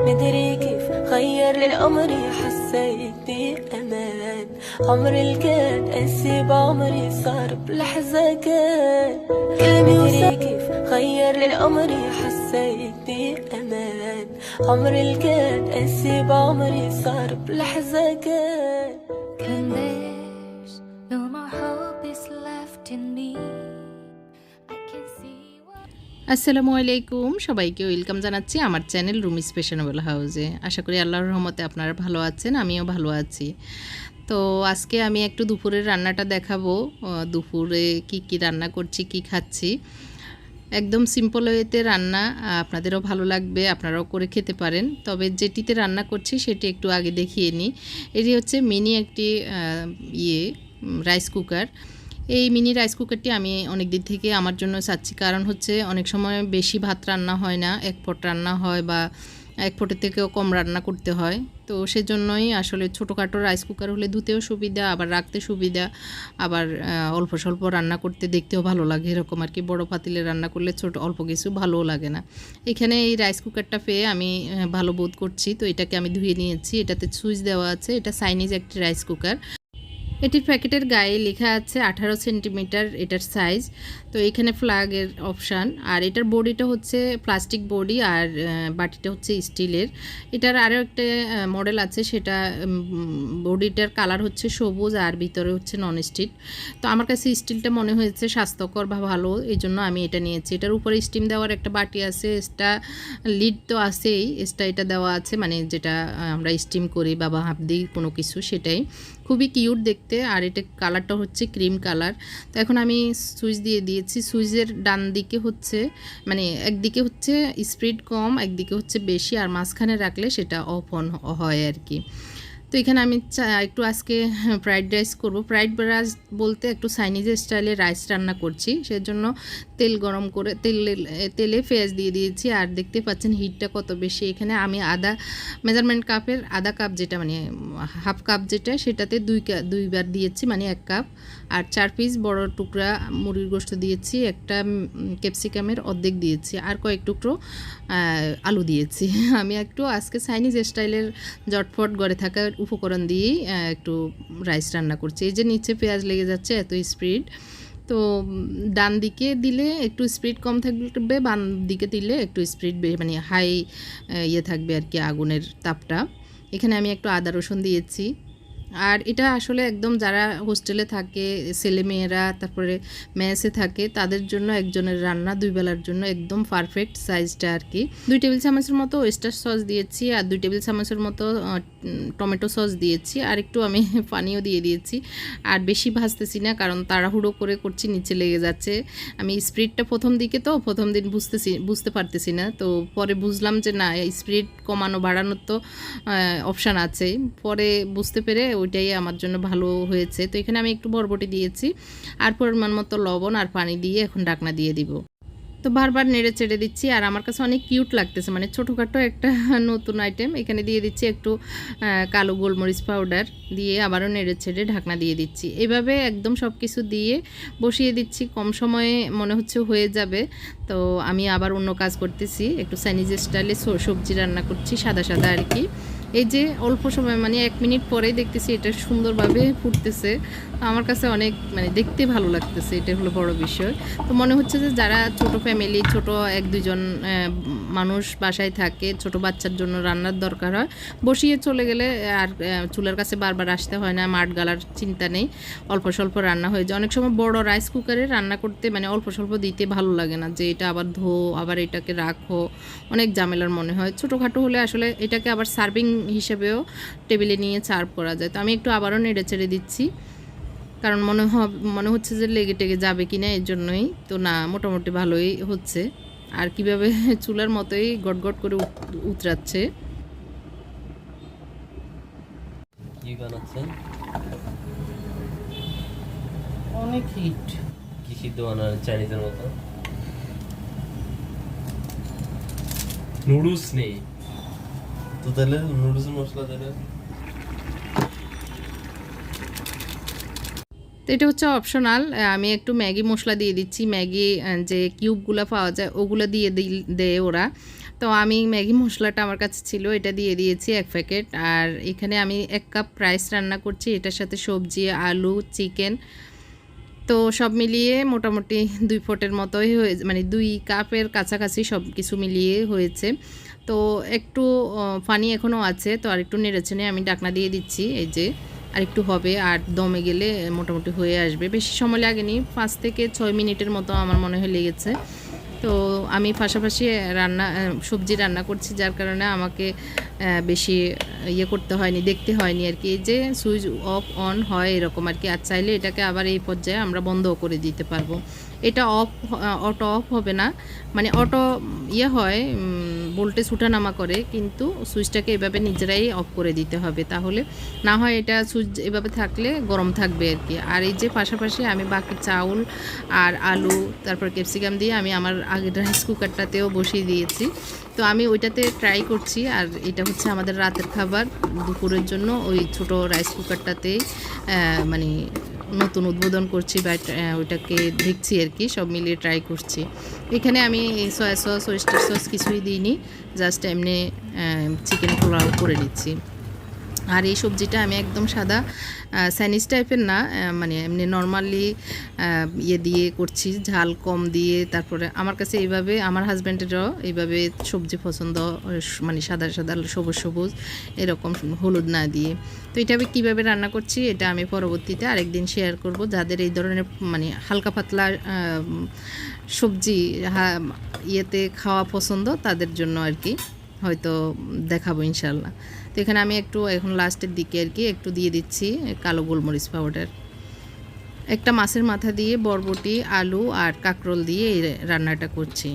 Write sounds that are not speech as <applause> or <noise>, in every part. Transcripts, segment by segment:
مدري كيف غير لي عمري حسيت بأمان عمري الكاد قاسي بعمري صار بلحظة كان. مدري كيف غير لي عمري حسيت بأمان عمري الكاد قاسي بعمري صار بلحظة كان. When আসসালামু আলাইকুম। সবাইকে ওয়েলকাম জানাচ্ছি আমার চ্যানেল রুমি স্পেশনেবল হাউসে। আশা করি আল্লাহর রহমতে আপনারা ভালো আছেন, আমিও ভালো আছি। তো আজকে আমি একটু দুপুরের রান্নাটা দেখাবো। দুপুরে কি কি রান্না করছি, কি খাচ্ছি। একদম সিম্পল ওয়েতে রান্না, আপনাদেরও ভালো লাগবে, আপনারাও করে খেতে পারেন। তবে যেটিতে রান্না করছি সেটি একটু আগে দেখিয়ে নিই। এটি হচ্ছে মিনি একটি ইয়ে রাইস কুকার এই মিনি রাইস কুকারটি আমি অনেক দিন থেকে আমার জন্য চাচ্ছি। কারণ হচ্ছে অনেক সময় বেশি ভাত রান্না হয় না, এক পট রান্না হয় বা এক পটের থেকেও কম রান্না করতে হয়। তো সেজন্যই আসলে ছোটোখাটো রাইস কুকার হলে ধুতেও সুবিধা, আবার রাখতে সুবিধা, আবার অল্প স্বল্প রান্না করতে দেখতেও ভালো লাগে। এরকম আর কি বড় পাতিলে রান্না করলে ছোট, অল্প কিছু ভালোও লাগে না। এখানে এই রাইস কুকারটা পেয়ে আমি ভালো বোধ করছি। তো এটাকে আমি ধুয়ে নিয়েছি। এটাতে সুইচ দেওয়া আছে। এটা চাইনিজ একটি রাইস কুকার এটির প্যাকেটের গায়ে লেখা আছে আঠারো সেন্টিমিটার এটার সাইজ। তো এখানে ফ্ল্যাগের অপশান আর এটার বডিটা হচ্ছে প্লাস্টিক বডি আর বাটিটা হচ্ছে স্টিলের। এটার আরও একটা মডেল আছে, সেটা বডিটার কালার হচ্ছে সবুজ আর ভিতরে হচ্ছে নন স্টিল তো আমার কাছে স্টিলটা মনে হয়েছে স্বাস্থ্যকর বা ভালো এই জন্য আমি এটা নিয়েছি। এটার উপরে স্টিম দেওয়ার একটা বাটি আছে এটা লিড তো আছেই, এক্সট্রা এটা দেওয়া আছে মানে যেটা আমরা স্টিম করি বা ভাপ দিই কোনো কিছু, সেটাই। খুবই কিউট দেখতে, আর এটা কালারটা হচ্ছে ক্রিম কালার। তো এখন আমি সুইচ দিয়ে দিয়েছি। সুইচের ডান দিকে হচ্ছে মানে একদিকে হচ্ছে স্পিড কম, একদিকে হচ্ছে বেশি, আর মাঝখানে রাখলে সেটা অফ অন হয় আর কি। তো এখানে আমি একটু আজকে ফ্রাইড রাইস করব। ফ্রাইড রাইস বলতে একটু চাইনিজ স্টাইলে রাইস রান্না করছি। সেজন্য তেল গরম করে, তেল, তেলে পেঁয়াজ দিয়ে দিয়েছি। আর দেখতে পাচ্ছেন হিটটা কত বেশি। এখানে আমি আদা মেজারমেন্ট কাপের আধা কাপ যেটা মানে হাফ কাপ যেটা, সেটাতে দুই দুইবার দিয়েছি মানে এক কাপ আর চার পিস বড় টুকরা মুরগির গোস্ত দিয়েছি, একটা ক্যাপসিকামের অর্ধেক দিয়েছি, আর কয়েক টুকরো আলু দিয়েছি। <laughs> আমি একটু আজকে চাইনিজ স্টাইলের জটফট গড়ে থাকা উপকরণ দিয়েই একটু রাইস রান্না করছি। এই যে নিচে পেঁয়াজ লেগে যাচ্ছে, এত স্পিড তো ডান দিকে দিলে একটু স্পিড কম থাকবে, বাম দিকে দিলে একটু স্পিড মানে হাই ইয়ে থাকবে আর কি, আগুনের তাপটা। এখানে আমি একটু আদা রসুন দিয়েছি। আর এটা আসলে একদম যারা হোস্টেলে থাকে, ছেলেমেয়েরা, তারপরে মেসে থাকে, তাদের জন্য একজনের রান্না দুই বেলার জন্য একদম পারফেক্ট সাইজটা আর কি। দুই টেবিল চামচের মতো ওয়েস্টার সস দিয়েছি, আর দুই টেবিল চামচের মতো টমেটো সস দিয়েছি, আর একটু আমি <laughs> পানিও দিয়ে দিয়েছি। আর বেশি ভাজতেছি না, কারণ তাড়াহুড়ো করে করছি, নিচে লেগে যাচ্ছে। আমি স্পিডটা প্রথম দিকে তো, প্রথম দিন বুঝতেছি, বুঝতে পারতেছি না। তো পরে বুঝলাম যে না স্পিড কমানো, বাড়ানোর তো অপশান আছে। পরে বুঝতে পেরে ওইটাই আমার জন্য ভালো হয়েছে। তো এখানে আমি একটু বরবটি দিয়েছি। আর পরিমাণ মতো লবণ আর পানি দিয়ে এখন ডাকনা দিয়ে দিব। তো বারবার নেড়ে চেড়ে দিচ্ছি, আর আমার কাছে অনেক কিউট লাগতেছে। মানে ছোটোখাটো একটা <laughs> নতুন আইটেম এখানে দিয়ে দিচ্ছি একটু কালো গোলমরিচ পাউডার দিয়ে আবারও নেড়ে ছেড়ে ঢাকনা দিয়ে দিচ্ছি। এভাবে একদম সব কিছু দিয়ে বসিয়ে দিচ্ছি, কম সময়ে মনে হচ্ছে হয়ে যাবে। তো আমি আবার অন্য কাজ করতেছি, একটু চাইনিজ স্টাইলে সবজি রান্না করছি, সাদা সাদা আর কি। এই যে অল্প সময় মানে এক মিনিট পরেই দেখতেছি এটা সুন্দরভাবে ফুটতেছে। আমার কাছে অনেক মানে দেখতে ভালো লাগতেছে এটা হলো বড় বিষয়। তো মনে হচ্ছে যে যারা ছোট ফ্যামিলি ছোট এক দুজন মানুষ বাসায় থাকে, ছোট বাচ্চার জন্য রান্নার দরকার হয়, বসিয়ে চলে গেলে আর চুলার কাছে বারবার আসতে হয় না, মাঠ গালার চিন্তা নেই, অল্প স্বল্প রান্না হয়ে যায়। অনেক সময় বড় রাইস কুকারে রান্না করতে মানে অল্প স্বল্প দিতে ভালো লাগে না, যে এটা আবার ধো, আবার এটাকে রাখো, অনেক ঝামেলার মনে হয়। ছোটোখাটো হলে আসলে এটাকে আবার সার্ভিং হিসেবেও টেবিলে নিয়ে সার্ভ করা যায়। তো আমি একটু আবারও নেড়ে ছেড়ে দিচ্ছি। কারণ মনে হ- মনে হচ্ছে যে লেগে টেগে যাবে কি না এর জন্যই। তো না, মোটামুটি ভালোই হচ্ছে। আর কীভাবে <laughs> চুলার মতোই গটগট করে উতরাচ্ছে। অনেক নুডলস নেই। তো তাহলে নুডলস মশলা তাহলে তো এটা হচ্ছে অপশনাল আমি একটু ম্যাগি মশলা দিয়ে দিচ্ছি। ম্যাগি যে কিউবগুলো পাওয়া যায়, ওগুলো দিয়ে দেয় ওরা। তো আমি ম্যাগি মশলাটা আমার কাছে ছিল, এটা দিয়ে দিয়েছি এক প্যাকেট। আর এখানে আমি এক কাপ রাইস রান্না করছি, এটার সাথে সবজি, আলু চিকেন তো সব মিলিয়ে মোটামুটি দুই ফোটের মতোই হয়ে মানে দুই কাপের কাছাকাছি সব কিছু মিলিয়ে হয়েছে। তো একটু পানি এখনও আছে, তো আর একটু নেড়েচেনে আমি ডাকনা দিয়ে দিচ্ছি, এই যে। আর একটু হবে আর দমে গেলে মোটামুটি হয়ে আসবে। বেশি সময় লাগেনি, পাঁচ থেকে ছয় মিনিটের মতো আমার মনে হয় লেগেছে। তো আমি পাশাপাশি রান্না সবজি রান্না করছি, যার কারণে আমাকে বেশি ইয়ে করতে হয়নি, দেখতে হয়নি আর কি। যে সুইচ অফ অন হয় এরকম আর কি, আর চাইলে এটাকে আবার এই পর্যায়ে আমরা বন্ধও করে দিতে পারব। এটা অফ, অটো অফ হবে না মানে অটো ইয়ে হয় ভোল্টেজ উঠানামা করে, কিন্তু সুইচটাকে এভাবে নিজেরাই অফ করে দিতে হবে। তাহলে না হয় এটা সুইচ এভাবে থাকলে গরম থাকবে আর কি। আর এই যে পাশাপাশি আমি বাকি চাউল আর আলু, তারপর ক্যাপসিকাম দিয়ে আমি আমার আগের রাইস কুকারটাতেও বসিয়ে দিয়েছি। তো আমি ওইটাতে ট্রাই করছি, আর এটা হচ্ছে আমাদের রাতের খাবার। দুপুরের জন্য ওই ছোট রাইস কুকারটাতেই মানে নতুন উদ্বোধন করছি বা ওইটাকে দেখছি আর কি, সব মিলিয়ে ট্রাই করছি। এখানে আমি সয়া সস ওয়েস্টার সস কিছুই দিইনি জাস্ট এমনি চিকেন পোলাও করে নিচ্ছি। আর এই সবজিটা আমি একদম সাদা স্যানিস টাইপের না মানে এমনি নর্মালি ইয়ে দিয়ে করছি, ঝাল কম দিয়ে, তারপরে আমার কাছে এইভাবে, আমার হাজব্যান্ডেরও এইভাবে সবজি পছন্দ মানে সাদা সাদা সবুজ সবুজ, এরকম হলুদ না দিয়ে। তো এটা আমি কীভাবে রান্না করছি, এটা আমি পরবর্তীতে আরেকদিন শেয়ার করব। যাদের এই ধরনের মানে হালকা পাতলা সবজি ইয়েতে খাওয়া পছন্দ, তাদের জন্য আর কি। হয়তো দেখাবো ইনশাল্লাহ তো এখানে আমি একটু এখন লাস্টের দিকে আর কি একটু দিয়ে দিচ্ছি কালো গোলমরিচ পাউডার একটা মাছের মাথা দিয়ে বরবটি, আলু আর কাঁকরোল দিয়ে এই রান্নাটা করছি।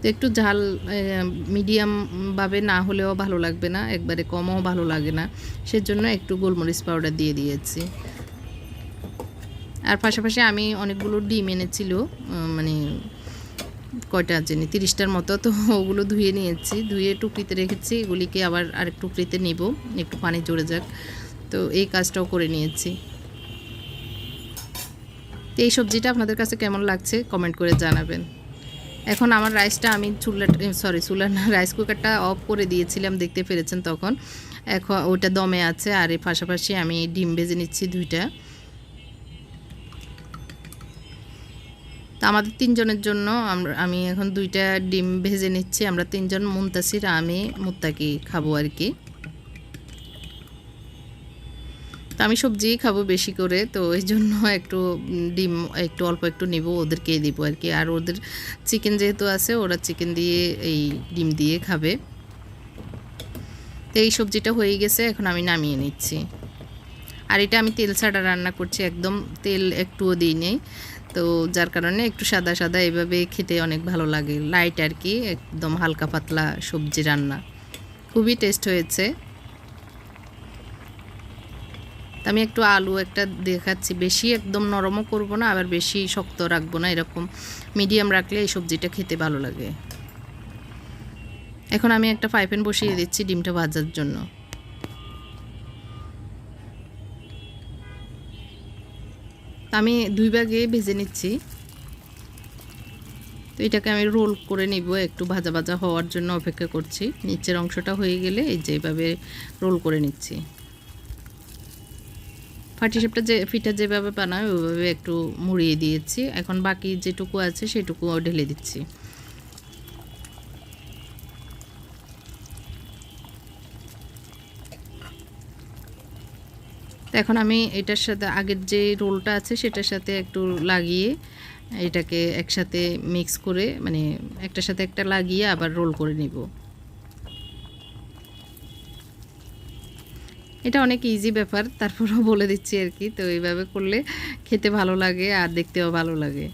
তো একটু ঝাল মিডিয়াম ভাবে না হলেও ভালো লাগবে না, একবারে কমও ভালো লাগে না। সেজন্য একটু গোলমরিচ পাউডার দিয়ে দিয়েছি। আর পাশাপাশি আমি অনেকগুলো ডিম এনেছিল মানে কয়টা জানি, তিরিশটার মতো, তো ওগুলো ধুয়ে নিয়েছি। ধুয়ে টুকরিতে রেখেছি, এগুলিকে আবার আরেক টুকরিতে নেব, একটু পানি জড়ে যাক। তো এই কাজটাও করে নিয়েছি। তো এই সবজিটা আপনাদের কাছে কেমন লাগছে কমেন্ট করে জানাবেন। এখন আমার রাইসটা আমি চুলা সরি চুলা না, রাইস কুকারটা অফ করে দিয়েছিলাম, দেখতে পেরেছেন তখন। এখন ওটা দমে আছে, আর এর পাশাপাশি আমি ডিম ভেজে নিচ্ছি দুইটা। তো আমাদের তিনজনের জন্য আমি এখন দুইটা ডিম ভেজে নিচ্ছি। আমরা তিনজন মুনতাসির, আমি, মুত্তাকি খাব আর কি। তো আমি সবজি খাব বেশি করে, তো এই জন্য একটু ডিম, একটু অল্প একটু নেব ওদেরকে দিব আর কি। আর ওদের চিকেন যেহেতু আছে, ওরা চিকেন দিয়ে এই ডিম দিয়ে খাবে। তো এই সবজিটা হয়ে গেছে, এখন আমি নামিয়ে নিচ্ছি। আর এটা আমি তেল ছাড়া রান্না করছি, একদম তেল একটুও দিই নেই। তো যার কারণে একটু সাদা সাদা এভাবে খেতে অনেক ভালো লাগে। লাইট আর কি, একদম হালকা পাতলা সবজি রান্না। খুবই টেস্ট হয়েছে। আমি একটু আলু একটা দেখাচ্ছি। বেশি একদম নরমও করব না, আবার বেশি শক্ত রাখব না। এরকম মিডিয়াম রাখলে এই সবজিটা খেতে ভালো লাগে। এখন আমি একটা ফ্রাই বসিয়ে দিচ্ছি ডিমটা ভাজার জন্য। তো আমি দুই ভাগে ভেজে নিচ্ছি। তো এটাকে আমি রোল করে নিব, একটু ভাজা ভাজা হওয়ার জন্য অপেক্ষা করছি। নিচের অংশটা হয়ে গেলে এই যেভাবে রোল করে নিচ্ছি। ফাটিসাপটা যে, ফিটা যেভাবে বানায় ওইভাবে একটু মুড়িয়ে দিয়েছি। এখন বাকি যেটুকু আছে সেটুকু ঢেলে দিচ্ছি। এখন আমি এটার সাথে, আগের যে রোলটা আছে সেটার সাথে একটু লাগিয়ে এটাকে একসাথে মিক্স করে মানে একটার সাথে একটা লাগিয়ে আবার রোল করে নিব। এটা অনেক ইজি ব্যাপার, তারপরেও <laughs> বলে দিচ্ছি আর কি। তো এইভাবে করলে খেতে ভালো লাগে আর দেখতেও ভালো লাগে।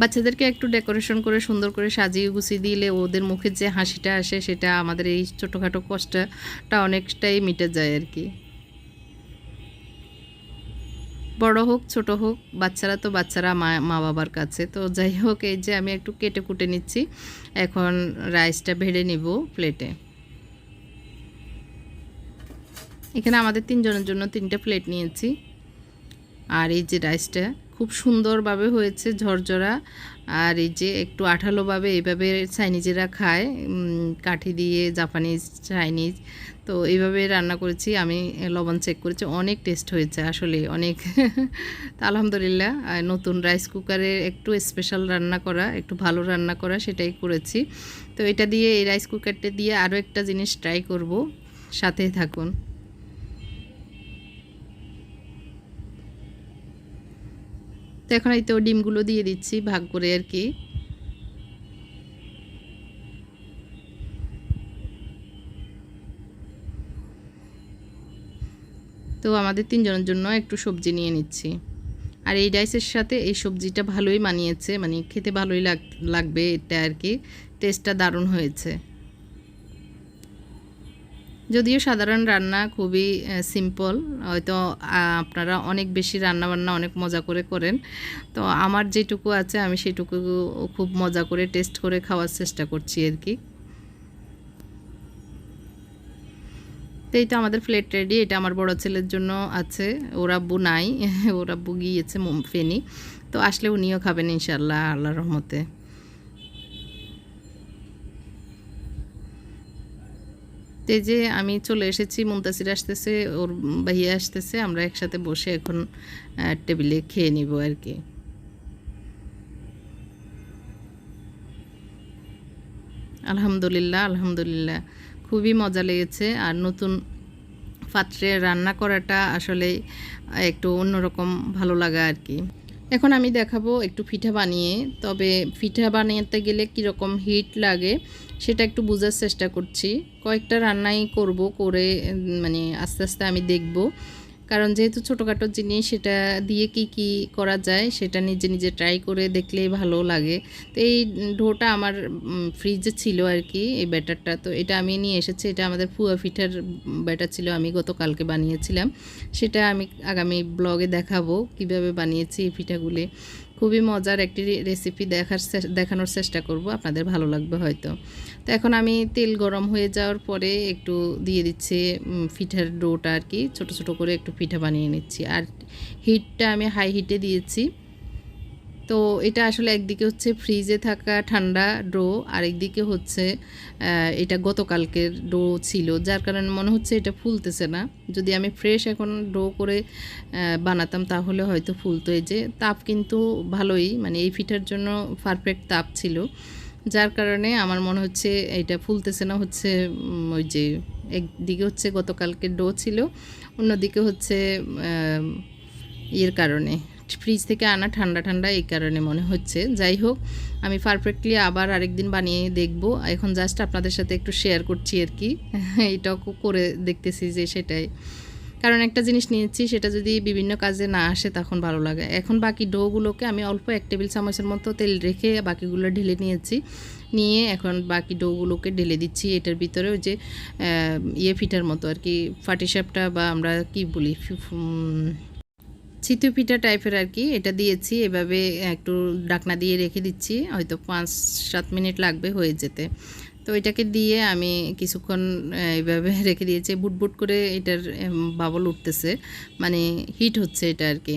বাচ্চাদেরকে একটু ডেকোরেশন করে সুন্দর করে সাজিয়ে গুছিয়ে দিলে ওদের মুখে যে হাসিটা আসে সেটা আমাদের এই ছোটোখাটো কষ্টটা অনেকটাই মিটে যায় আর কি। বড় হোক, ছোট হোক, বাচ্চারা তো বাচ্চারা, মা মা বাবার কাছে। তো যাই হোক, এই যে আমি একটু কেটে কুটে নিচ্ছি। এখন রাইসটা ভেড়ে নিব প্লেটে। এখানে আমাদের তিনজনের জন্য তিনটা প্লেট নিয়েছি। আর এই যে রাইসটা খুব সুন্দরভাবে হয়েছে ঝরঝরা। আর এই যে একটু আঠালোভাবে এইভাবে চাইনিজেরা খায় কাঠি দিয়ে জাপানিজ, চাইনিজ। তো এইভাবে রান্না করেছি, আমি লবণ চেক করেছি, অনেক টেস্ট হয়েছে আসলে, অনেক। <laughs> তা আলহামদুলিল্লাহ নতুন রাইস কুকারে একটু স্পেশাল রান্না করা, একটু ভালো রান্না করা, সেটাই করেছি। তো এটা দিয়ে এই রাইস কুকারটা দিয়ে আরও একটা জিনিস ট্রাই করব, সাথেই থাকুন। তো এখন এই তো ডিমগুলো দিয়ে দিচ্ছি ভাগ করে আর কি। তো আমাদের তিনজনের জন্য একটু সবজি নিয়ে নিচ্ছি। আর এই রাইসের সাথে এই সবজিটা ভালোই মানিয়েছে মানে খেতে ভালোই লাগ, লাগবে এটা আর কি। টেস্টটা দারুণ হয়েছে। যদিও সাধারণ রান্না খুবই সিম্পল হয়তো আপনারা অনেক বেশি রান্না বান্না অনেক মজা করে করেন। তো আমার যেটুকু আছে, আমি সেটুকু খুব মজা করে টেস্ট করে খাওয়ার চেষ্টা করছি আর কি। তো এই তো আমাদের প্লেট রেডি এটা আমার বড় ছেলের জন্য আছে। ওর আব্বু নাই, <laughs> ওর আব্বু গিয়েছে ফেনি। তো আসলে উনিও খাবেন ইনশাল্লাহ আল্লাহর রহমতে। তো যে আমি চলে এসেছি মুমতাসির আসতেছে, ওর ভাইয়া আসতেছে, আমরা একসাথে বসে এখন টেবিলে খেয়ে নিব আর কি। আলহামদুলিল্লাহ আলহামদুলিল্লাহ। খুবই মজা লেগেছে। আর নতুন পাত্রে রান্না করাটা আসলে একটু অন্যরকম ভালো লাগা আর কি। এখন আমি দেখাবো একটু পিঠা বানিয়ে, তবে পিঠা বানাতে গেলে কীরকম হিট লাগে সেটা একটু বোঝার চেষ্টা করছি। কয়েকটা রান্নাই করব, করে মানে আস্তে আস্তে আমি দেখব। কারণ যেহেতু ছোটোখাটো জিনিস, সেটা দিয়ে কি কি করা যায়, সেটা নিজে নিজে ট্রাই করে দেখলেই ভালো লাগে। তো এই ঢোটা আমার ফ্রিজে ছিল আর কি এই ব্যাটারটা। তো এটা আমি নিয়ে এসেছি, এটা আমাদের ফুয়া পিঠার ব্যাটার ছিল, আমি গতকালকে বানিয়েছিলাম। সেটা আমি আগামী ব্লগে দেখাবো, কীভাবে বানিয়েছি এই পিঠাগুলি। খুবই মজার একটি রেসিপি দেখার দেখানোর চেষ্টা করব, আপনাদের ভালো লাগবে হয়তো। তো এখন আমি তেল গরম হয়ে যাওয়ার পরে একটু দিয়ে দিচ্ছি পিঠার ডোটা আর কি, ছোট ছোট করে একটু পিঠা বানিয়ে নিচ্ছি। আর হিটটা আমি হাই হিটে দিয়েছি। তো এটা আসলে একদিকে হচ্ছে ফ্রিজে থাকা ঠান্ডা ডো আর একদিকে হচ্ছে এটা গতকালকের ডো ছিল, যার কারণে মনে হচ্ছে এটা ফুলতেছে না। যদি আমি ফ্রেশ এখন ডো করে বানাতাম তাহলে হয়তো ফুলতো। এই যে তাপ কিন্তু ভালোই মানে এই পিঠার জন্য পারফেক্ট তাপ ছিল। যার কারণে আমার মনে হচ্ছে এটা ফুলতেছে না, হচ্ছে ওই যে একদিকে হচ্ছে গতকালকের ডো ছিল, অন্যদিকে হচ্ছে ইয়ের কারণে। ফ্রিজ থেকে আনা ঠান্ডা ঠান্ডা এই কারণে মনে হচ্ছে। যাই হোক, আমি পারফেক্টলি আবার আরেকদিন বানিয়ে দেখব। এখন জাস্ট আপনাদের সাথে একটু শেয়ার করছি আর কি। <laughs> এটাও করে দেখতেছি যে সেটাই। কারণ একটা জিনিস নিয়েছি, সেটা যদি বিভিন্ন কাজে না আসে তখন ভালো লাগে। এখন বাকি ডোগুলোকে আমি অল্প এক টেবিল চামচের মতো তেল রেখে বাকিগুলো ঢেলে নিয়েছি। নিয়ে এখন বাকি ডোগুলোকে ঢেলে দিচ্ছি। এটার ভিতরে ওই যে ইয়ে ফিটার মতো আর কি ফাটিসাপটা বা আমরা কি বলি চিতু পিঠা টাইপের আর কি, এটা দিয়েছি। এভাবে একটু ডাকনা দিয়ে রেখে দিচ্ছি, হয়তো পাঁচ সাত মিনিট লাগবে হয়ে যেতে। তো এটাকে দিয়ে আমি কিছুক্ষণ এইভাবে <laughs> রেখে দিয়েছি। বুটবুট করে এটার বাবল উঠতেছে মানে হিট হচ্ছে এটা আর কি।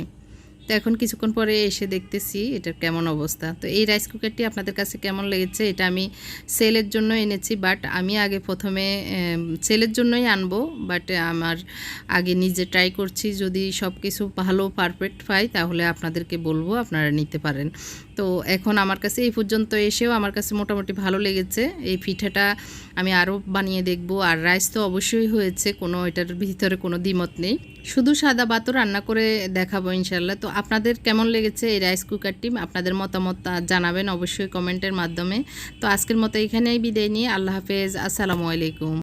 তো এখন কিছুক্ষণ পরে এসে দেখতেছি এটার কেমন অবস্থা। তো এই রাইস কুকারটি আপনাদের কাছে কেমন লেগেছে এটা আমি সেলের জন্য এনেছি বাট আমি আগে প্রথমে সেলের জন্যই আনব বাট আমার আগে নিজে ট্রাই করছি যদি সব কিছু ভালো পারফেক্ট পাই তাহলে আপনাদেরকে বলব, আপনারা নিতে পারেন। তো এখন আমার কাছে এই পর্যন্ত এসেও আমার কাছে মোটামুটি ভালো লেগেছে। এই পিঠাটা আমি আরও বানিয়ে দেখব। আর রাইস তো অবশ্যই হয়েছে, কোনো এটার ভিতরে কোনো দ্বিমত নেই। শুধু সাদা ভাতও রান্না করে দেখাবো ইনশাল্লাহ তো আপনাদের কেমন লেগেছে এই রাইস কুকারটি আপনাদের মতামত জানাবেন অবশ্যই কমেন্টের মাধ্যমে। তো আজকের মতো এখানেই বিদায় নিয়ে আল্লাহ হাফেজ। আসসালামু আলাইকুম।